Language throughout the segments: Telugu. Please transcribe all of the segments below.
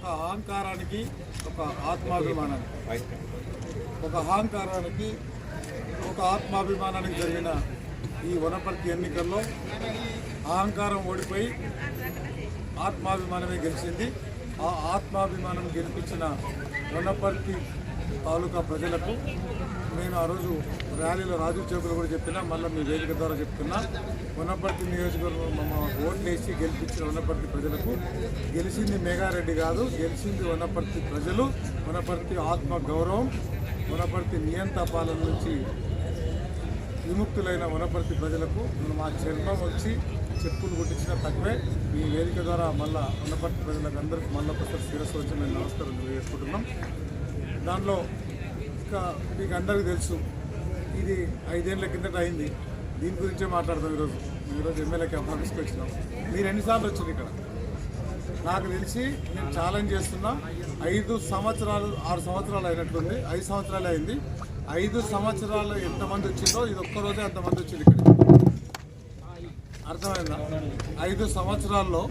ఒక అహంకారానికి ఒక ఆత్మాభిమానానికి ఒక అహంకారానికి ఒక ఆత్మాభిమానానికి జరిగిన ఈ వనపర్తి ఎన్నికల్లో అహంకారం ఓడిపోయి ఆత్మాభిమానమే గెలిచింది. ఆ ఆత్మాభిమానం గెలిపించిన వనపర్తి తాలూకా ప్రజలకు నేను ఆ రోజు ర్యాలీలో రాజు చేపలు కూడా చెప్పినా మళ్ళీ మీ వేదిక ద్వారా చెప్తున్నా. వనపర్తి నియోజకవర్గం మా ఓట్లు వేసి గెలిపించిన వనపర్తి ప్రజలకు గెలిచింది మేఘారెడ్డి కాదు గెలిచింది వనపర్తి ప్రజలు వనపర్తి ఆత్మ గౌరవం వనపర్తి నియంత పాలన నుంచి విముక్తులైన వనపర్తి ప్రజలకు మా చర్మం వచ్చి చెప్పులు కొట్టించిన తక్కువే. ఈ వేదిక ద్వారా మళ్ళా వనపర్తి ప్రజలకు అందరికీ మళ్ళీ ఒకసారి శిరస్సు వచ్చి మేము నమస్కారం తెలియజేసుకుంటున్నాం. దానిలో ఇంకా మీకు అందరికీ తెలుసు. ఇది ఐదేళ్ళ కిందట అయింది. దీని గురించే మాట్లాడదాం ఈరోజు. ఈరోజు ఎమ్మెల్యేకి ఆఫీస్కి వచ్చినాం. మీరు ఎన్నిసార్లు వచ్చారు ఇక్కడ? నాకు తెలిసి నేను ఛాలెంజ్ చేస్తున్నా. ఐదు సంవత్సరాలు ఆరు సంవత్సరాలు అయినట్లుంది ఐదు సంవత్సరాలు అయింది. ఐదు సంవత్సరాలు ఎంతమంది వచ్చిందో ఇది ఒక్కరోజే అంతమంది వచ్చింది ఇక్కడ. అర్థమైందా? ఐదు సంవత్సరాల్లో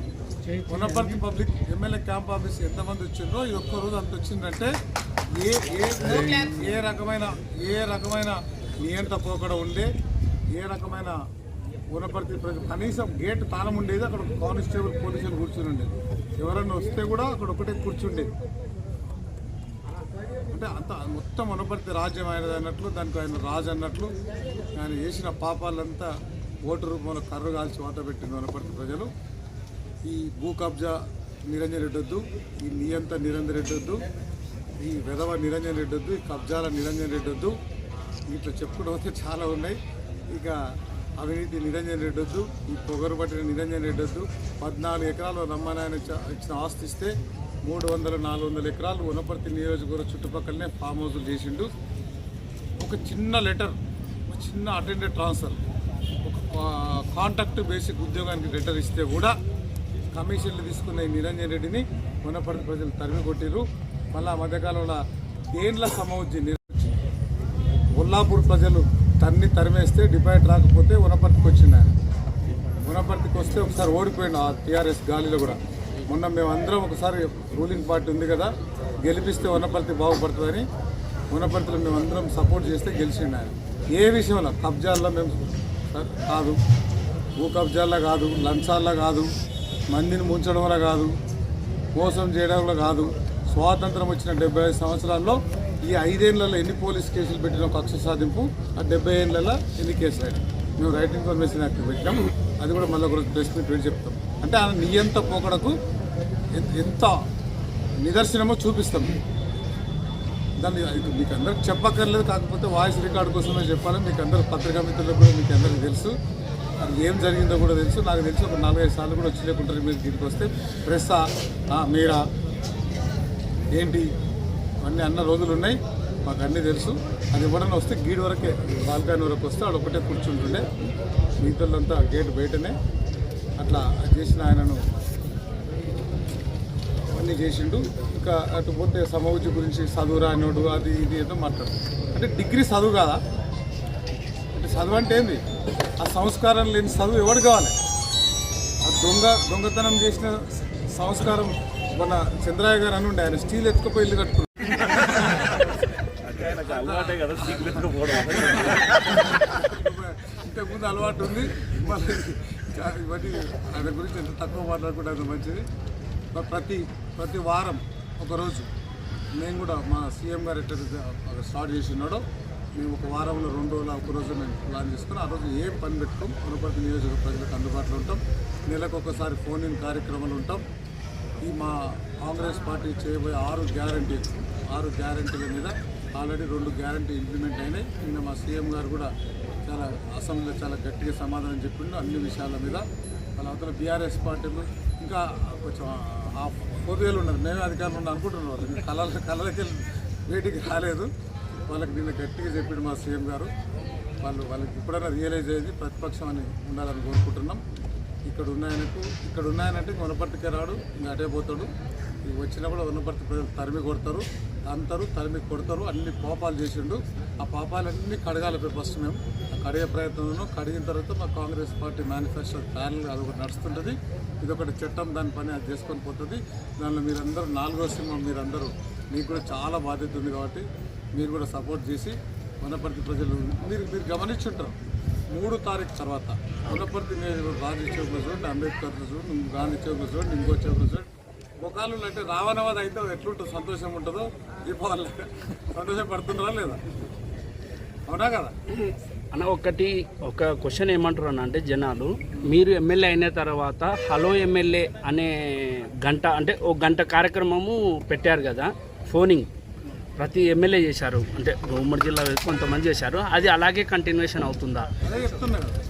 Wanaparthy public MLA camp office ఎంతమంది వచ్చిందో ఇది ఒక్కరోజు అంత వచ్చిందంటే ఏ ఏ రకమైన ఏ రకమైన నియంత పోకడ ఉండే ఏ రకమైన వనపర్తి ప్రజలు కనీసం గేట్ తాళం ఉండేది అక్కడ కానిస్టేబుల్ పోలీసులు కూర్చుని ఉండేది. ఎవరన్నా వస్తే కూడా అక్కడ ఒకటే కూర్చుండేది. అంటే అంత మొత్తం వనపర్తి రాజ్యం ఆయనది అన్నట్లు దానికి ఆయన రాజు అన్నట్లు ఆయన చేసిన పాపాలంతా ఓటు రూపంలో కర్రు కాల్చి వాట పెట్టింది వనపర్తి ప్రజలు. ఈ భూ కబ్జా నిరంజన్ రెడ్డి వద్దు ఈ నియంత నిరంజన్ రెడ్డి వద్దు ఈ వెధవ నిరంజన్ రెడ్డి వద్దు ఈ కబ్జాల నిరంజన్ రెడ్డి వద్దు ఇట్లా చెప్పుకుంటూ వస్తే చాలా ఉన్నాయి. ఇక అవినీతి నిరంజన్ రెడ్డి వద్దు ఈ పొగరు పట్టిన నిరంజన్ రెడ్డి వద్దు పద్నాలుగు ఎకరాలు రమ్మనాయన ఇచ్చిన ఆస్తి ఇస్తే మూడు వందల నాలుగు వందల ఎకరాలు వనపర్తి నియోజకవర్గ చుట్టుపక్కలనే ఫామ్ హౌస్లు చేసిండు. ఒక చిన్న లెటర్ ఒక చిన్న అటెండెడ్ ట్రాన్స్ఫర్ ఒక కా- కాంటాక్ట్ బేసిక్ ఉద్యోగానికి లెటర్ ఇస్తే కూడా కమిషన్లు తీసుకున్న ఈ నిరంజన్ రెడ్డిని వనపర్తి ప్రజలు తరిమి కొట్టిరు మళ్ళీ ఆ మధ్యకాలంలో ఏండ్ల సమౌజ్జి నిర్వహించి కొల్లాపూర్ ప్రజలు తన్ని తరిమేస్తే డిపాజిట్ రాకపోతే వనపర్తికి వచ్చిండు ఆయన వనపర్తికి వస్తే ఒకసారి ఓడిపోయిండు ఆ టీఆర్ఎస్ గాలిలో కూడా. మొన్న మేమందరం ఒకసారి రూలింగ్ పార్టీ ఉంది కదా గెలిపిస్తే వనపర్తి బాగుపడుతుందని వనపర్తిలో మేమందరం సపోర్ట్ చేస్తే గెలిచిండు ఆయన. ఏ విషయంలో? కబ్జాల్లో మేము కాదు. భూ కబ్జాల్లో కాదు లంచాల్లో కాదు మందిని ముంచడం వల్ల కాదు మోసం చేయడంలో కాదు. స్వాతంత్రం వచ్చిన డెబ్బై ఐదు సంవత్సరాల్లో ఈ ఐదేళ్ళలో ఎన్ని పోలీస్ కేసులు పెట్టిన కక్ష సాధింపు ఆ డెబ్బై ఏళ్ళలో ఎన్ని కేసులు అయినాయి మేము రైట్ ఇన్ఫర్మేషన్ యాక్ట్ పెట్టాం అది కూడా మళ్ళీ ఒకరోజు ప్రెస్ మీట్ పెట్టి చెప్తాం. అంటే ఆయన నియంత పోకడకు ఎంత- ఎంత నిదర్శనమో చూపిస్తాం. దాన్ని మీకు అందరికి చెప్పక్కర్లేదు కాకపోతే వాయిస్ రికార్డ్ కోసమే చెప్పాలి. మీకు అందరు పత్రికా మిత్రులకు కూడా మీకు అందరికీ తెలుసు. అది ఏం జరిగిందో కూడా తెలుసు. నాకు తెలిసి ఒక నాలుగైదు సార్లు కూడా వచ్చి లేకుంటారు మీరు దీనికి వస్తే ప్రెస్సా మీరా ఏంటి? అన్నీ అన్న రోజులు ఉన్నాయి. మాకు అన్నీ తెలుసు. అది ఎవరైనా వస్తే గీడ్ వరకే బాల్కాని వరకు వస్తే ఆడ ఒకటే కూర్చుంటుండే. మిగతాళ్ళంతా గేట్ బయటనే. అట్లా చేసిన ఆయనను అవన్నీ చేసిండు. ఇంకా అటు పోతే సమౌజ్జి గురించి చదువు రానోడు అది ఇది ఏదో మాట్లాడు. అంటే డిగ్రీ చదువు కాదా? అంటే చదువు అంటే ఏంది? ఆ సంస్కారం లేని చదువు ఎవడు కావాలి? ఆ దొంగ దొంగతనం చేసిన సంస్కారం మన చంద్రయ్య గారు అని ఉండే ఆయన స్టీల్ ఎత్తుకుపోయి ఇల్లు కట్టుకున్నాడు. ఇంతకుముందు అలవాటు ఉంది. మళ్ళీ ఇవన్నీ ఆయన గురించి ఎంత తక్కువ మాట్లాడుకుంటే అంత మంచిది ప్రతి ప్రతి వారం ఒకరోజు మేము కూడా మా సీఎం గారు ఎట్లా స్టార్ట్ చేసినాడో మేము ఒక వారంలో రెండు రోజులు ఒక రోజు మేము ప్లాన్ చేసుకుని ఆ రోజు ఏం పని పెట్టుకోం వనపర్తి నియోజకవర్గ ప్రజలకు అందుబాటులో ఉంటాం. నెలకు ఒకసారి ఫోన్ ఇన్ కార్యక్రమాలు ఉంటాం. ఈ మా కాంగ్రెస్ పార్టీ చేయబోయే ఆరు గ్యారంటీలు. ఆరు గ్యారంటీల మీద ఆల్రెడీ రెండు గ్యారంటీ ఇంప్లిమెంట్ అయినాయి. నిన్న మా సీఎం గారు కూడా చాలా అసెంబ్లీలో చాలా గట్టిగా సమాధానం చెప్పిండు. అన్ని విషయాల మీద వాళ్ళ బీఆర్ఎస్ పార్టీలు ఇంకా కొంచెం ఆ ఉన్నారు మేమే అధికారులు ఉన్నాం అనుకుంటున్నాం వాళ్ళు. ఇంకా కళలకి వేటికి రాలేదు. వాళ్ళకి నిన్న గట్టిగా చెప్పిండు మా సీఎం గారు. వాళ్ళు వాళ్ళకి ఇప్పుడైనా రియలైజ్ అయ్యేది. ప్రతిపక్షం అని ఉండాలని కోరుకుంటున్నాం. ఇక్కడ ఉన్నాయనకు ఇక్కడ ఉన్నాయనంటే ఇంక వనపర్తికే రాడు ఇంకా అటే పోతాడు. ఇక వచ్చినప్పుడు వనపర్తి ప్రజలు తరిమి కొడతారు. అంతరు తరిమి కొడతారు అన్ని పాపాలు చేసిండు. ఆ పాపాలన్నీ కడగాలి ఫస్ట్ మేము. కడిగే ప్రయత్నంలో కడిగిన తర్వాత మా కాంగ్రెస్ పార్టీ మేనిఫెస్టో ప్యానల్ అది ఒకటి నడుస్తుంటుంది. ఇది ఒకటి చట్టం దాని పని అది చేసుకొని పోతుంది. దానిలో మీరందరూ నాలుగో సినిమా మీరందరూ మీకు కూడా చాలా బాధ్యత ఉంది కాబట్టి మీరు కూడా సపోర్ట్ చేసి వనపర్తి ప్రజలు మీరు మీరు గమనించుంటారు. మూడు తారీఖు తర్వాత. వనపర్తి నియోజకవర్గం రాజు చౌక్లో చూడండి అంబేద్కర్ చూడండి గాంధీ చౌక్లో చూడండి ఇంకో చౌక్లో చూడండి ముఖాలు అంటే రావణవాద అయితే ఎట్లుంటుంది సంతోషం ఉంటుందో దీపావళి సంతోషపడుతున్నారా లేదా? అవునా కదా? అన్న ఒకటి ఒక క్వశ్చన్ ఏమంటారు అన్న అంటే జనాలు మీరు ఎమ్మెల్యే అయిన తర్వాత హలో ఎమ్మెల్యే అనే గంట అంటే ఒక గంట కార్యక్రమము పెట్టారు కదా ఫోనింగ్. ప్రతి ఎమ్మెల్యే చేశారు. అంటే ఉమ్మడి జిల్లా కొంతమంది చేశారు. అది అలాగే కంటిన్యూషన్ అవుతుందా?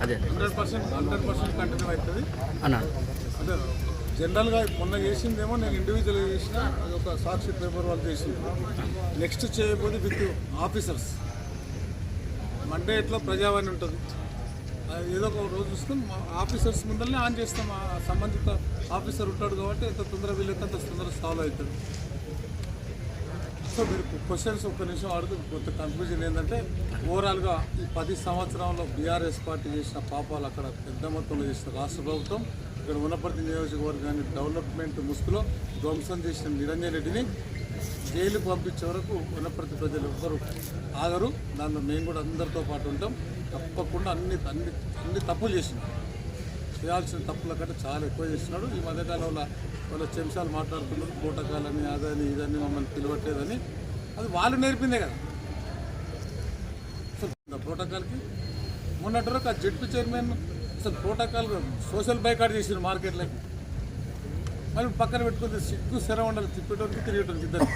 అదే. అన్న. అదే జనరల్గా మొన్న చేసిందేమో నేను ఇండివిజువల్గా చేసిన అది ఒక సాక్షి పేపర్ వాళ్ళు చేసింది. నెక్స్ట్ చేయబోతే విత్ ఆఫీసర్స్. మండే ఎట్లా ప్రజావాణి ఉంటుంది? ఏదో ఒక రోజు చూసుకొని ఆఫీసర్స్ ముందరనే ఆన్ చేస్తాం. ఆ సంబంధిత ఆఫీసర్ ఉంటాడు కాబట్టి ఎంత తొందర వీళ్ళకి అంత తొందర సాల్వ్ అవుతుంది. సో మీరు క్వశ్చన్స్ ఒక్క నిమిషం అడుగు. కొంత కన్ఫ్యూజన్ ఏంటంటే ఓవరాల్గా ఈ పది సంవత్సరంలో బీఆర్ఎస్ పార్టీ చేసిన పాపాలు అక్కడ పెద్ద మొత్తంలో చేసిన రాష్ట్ర ప్రభుత్వం ఇక్కడ ఉన్నపర్తి నియోజకవర్గాన్ని డెవలప్మెంట్ ముసుగులో ధ్వంసం చేసిన నిరంజన్ రెడ్డిని జైలు పంపించే వరకు ఉన్నపర్తి ప్రజలు ఎవ్వరు ఆగరు. దానిలో మేము కూడా అందరితో పాటు ఉంటాం. తప్పకుండా అన్ని అన్ని అన్ని తప్పులు చేసినాం. చేయాల్సిన తప్పుల కంటే చాలా ఎక్కువ చేస్తున్నాడు. ఈ మధ్యకాలంలో వాళ్ళ చెంచాలు మాట్లాడుతున్నారు పూటకాలని అదని ఇదని మమ్మల్ని పిలవట్లేదని. అది వాళ్ళు నేర్పిందే కదా. అసలు ప్రోటోకాల్కి మొన్నటి వరకు ఆ జడ్పీ చైర్మన్ అసలు ప్రోటోకాల్ సోషల్ బైకాట్ చేసిన మార్కెట్లకి. మళ్ళీ పక్కన పెట్టుకుంటే సిగ్గు శరం ఉండాలి. తిప్పేటోనికి తిరిగేటోనికి ఇద్దరు.